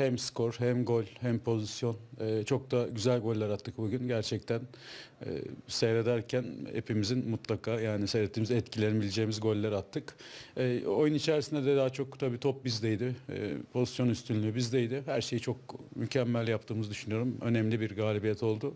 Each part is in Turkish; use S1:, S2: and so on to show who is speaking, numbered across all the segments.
S1: hem skor hem gol hem pozisyon e, çok da güzel goller attık bugün. Gerçekten e, seyrederken hepimizin mutlaka yani seyrettiğimiz etkilenebileceğimiz goller attık. E, oyun içerisinde de daha çok tabii top bizdeydi. E, pozisyon üstünlüğü bizdeydi. Her şeyi çok mükemmel yaptığımızı düşünüyorum. Önemli bir galibiyet oldu.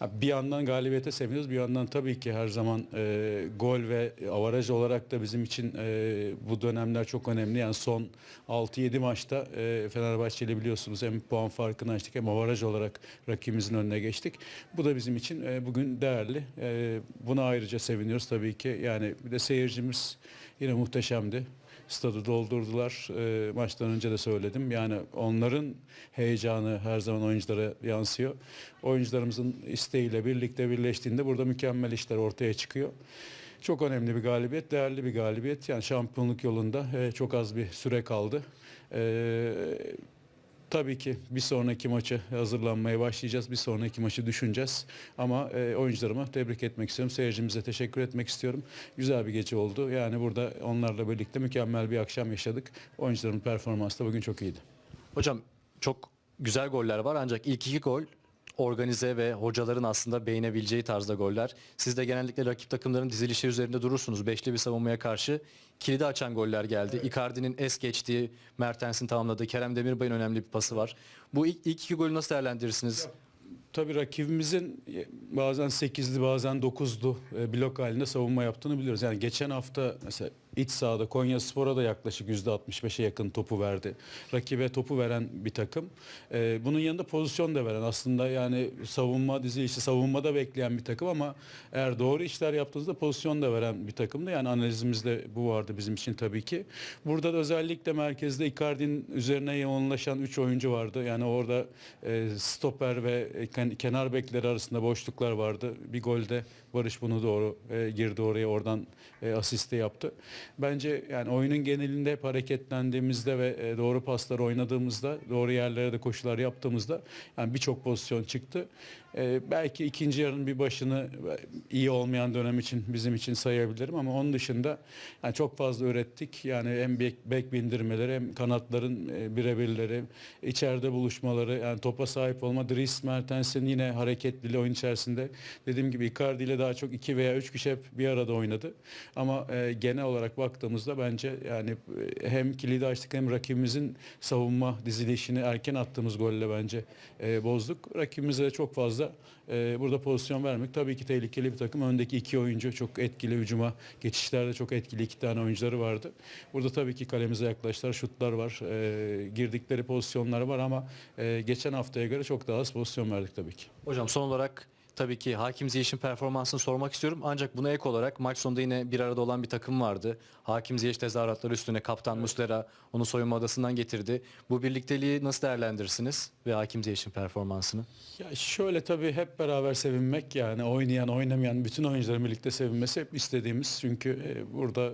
S1: Bir yandan galibiyete seviniyoruz, bir yandan tabii ki her zaman e, gol ve avaraj olarak da bizim için e, bu dönemler çok önemli. Yani son 6-7 maçta e, Fenerbahçe ile biliyorsunuz hem puan farkını açtık hem avaraj olarak rakibimizin önüne geçtik. Bu da bizim için e, bugün değerli. E, buna ayrıca seviniyoruz tabii ki. Yani bir de seyircimiz yine muhteşemdi stadı doldurdular. E, maçtan önce de söyledim. Yani onların heyecanı her zaman oyunculara yansıyor. Oyuncularımızın isteğiyle birlikte birleştiğinde burada mükemmel işler ortaya çıkıyor. Çok önemli bir galibiyet, değerli bir galibiyet. Yani şampiyonluk yolunda e, çok az bir süre kaldı. E, Tabii ki bir sonraki maçı hazırlanmaya başlayacağız. Bir sonraki maçı düşüneceğiz. Ama e, oyuncularıma tebrik etmek istiyorum. Seyircimize teşekkür etmek istiyorum. Güzel bir gece oldu. Yani burada onlarla birlikte mükemmel bir akşam yaşadık. Oyuncuların performansı da bugün çok iyiydi.
S2: Hocam çok güzel goller var ancak ilk iki gol organize ve hocaların aslında beğenebileceği tarzda goller. Siz de genellikle rakip takımların dizilişi üzerinde durursunuz. Beşli bir savunmaya karşı kilidi açan goller geldi. Icardi'nin es geçtiği, Mertens'in tamamladığı, Kerem Demirbay'ın önemli bir pası var. Bu ilk, ilk iki golü nasıl değerlendirirsiniz?
S1: Tabii rakibimizin bazen 8'li bazen 9'lu e, blok halinde savunma yaptığını biliyoruz. Yani geçen hafta mesela iç sahada Konya Spor'a da yaklaşık %65'e yakın topu verdi. Rakibe topu veren bir takım. E, bunun yanında pozisyon da veren aslında yani savunma dizilişi savunmada bekleyen bir takım ama eğer doğru işler yaptığınızda pozisyon da veren bir takımdı. Yani analizimizde bu vardı bizim için tabii ki. Burada da özellikle merkezde Icardi'nin üzerine yoğunlaşan 3 oyuncu vardı. Yani orada e, stoper ve ken- kenar bekleri arasında boşluklar vardı. Bir golde Barış bunu doğru e, girdi oraya oradan e, asiste yaptı. Bence yani oyunun genelinde hep hareketlendiğimizde ve e, doğru paslar oynadığımızda, doğru yerlere de koşular yaptığımızda yani birçok pozisyon çıktı. E, belki ikinci yarının bir başını e, iyi olmayan dönem için bizim için sayabilirim ama onun dışında yani çok fazla ürettik. Yani hem bek, bek bindirmeleri hem kanatların e, birebirleri, içeride buluşmaları, yani topa sahip olma. Dries Mertens'in yine hareketliliği oyun içerisinde. Dediğim gibi Icardi ile daha çok iki veya üç kişi hep bir arada oynadı. Ama e, genel olarak baktığımızda bence yani e, hem kilidi açtık hem rakibimizin savunma dizilişini erken attığımız golle bence e, bozduk. Rakibimize de çok fazla e, burada pozisyon vermek. Tabii ki tehlikeli bir takım. Öndeki iki oyuncu çok etkili hücuma. Geçişlerde çok etkili iki tane oyuncuları vardı. Burada tabii ki kalemize yaklaştılar. Şutlar var. E, girdikleri pozisyonlar var ama e, geçen haftaya göre çok daha az pozisyon verdik tabii ki.
S2: Hocam son olarak tabii ki Hakim Ziyech'in performansını sormak istiyorum. Ancak buna ek olarak maç sonunda yine bir arada olan bir takım vardı. Hakim Ziyech tezahüratları üstüne kaptan Muslera onu soyunma odasından getirdi. Bu birlikteliği nasıl değerlendirirsiniz ve Hakim Ziyech'in performansını?
S1: Ya şöyle tabii hep beraber sevinmek yani oynayan oynamayan bütün oyuncuların birlikte sevinmesi hep istediğimiz. Çünkü e, burada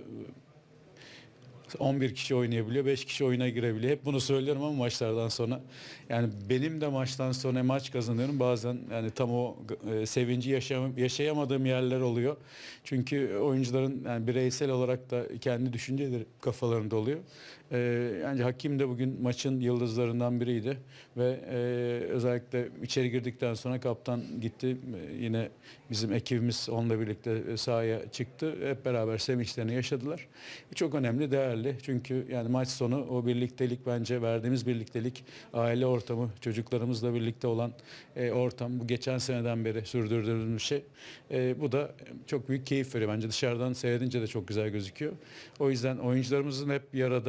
S1: 11 kişi oynayabiliyor, 5 kişi oyuna girebiliyor. Hep bunu söylüyorum ama maçlardan sonra. Yani benim de maçtan sonra maç kazanıyorum. Bazen yani tam o e, sevinci yaşam, yaşayamadığım yerler oluyor. Çünkü oyuncuların yani bireysel olarak da kendi düşünceleri kafalarında oluyor. E, yani Hakim de bugün maçın yıldızlarından biriydi ve e, özellikle içeri girdikten sonra kaptan gitti. E, yine bizim ekibimiz onunla birlikte sahaya çıktı. Hep beraber sevinçlerini yaşadılar. Çok önemli, değerli. Çünkü yani maç sonu o birliktelik bence verdiğimiz birliktelik, aile ortamı, çocuklarımızla birlikte olan e, ortam bu geçen seneden beri sürdürdüğümüz şey. E, bu da çok büyük keyif veriyor bence. Dışarıdan seyredince de çok güzel gözüküyor. O yüzden oyuncularımızın hep bir arada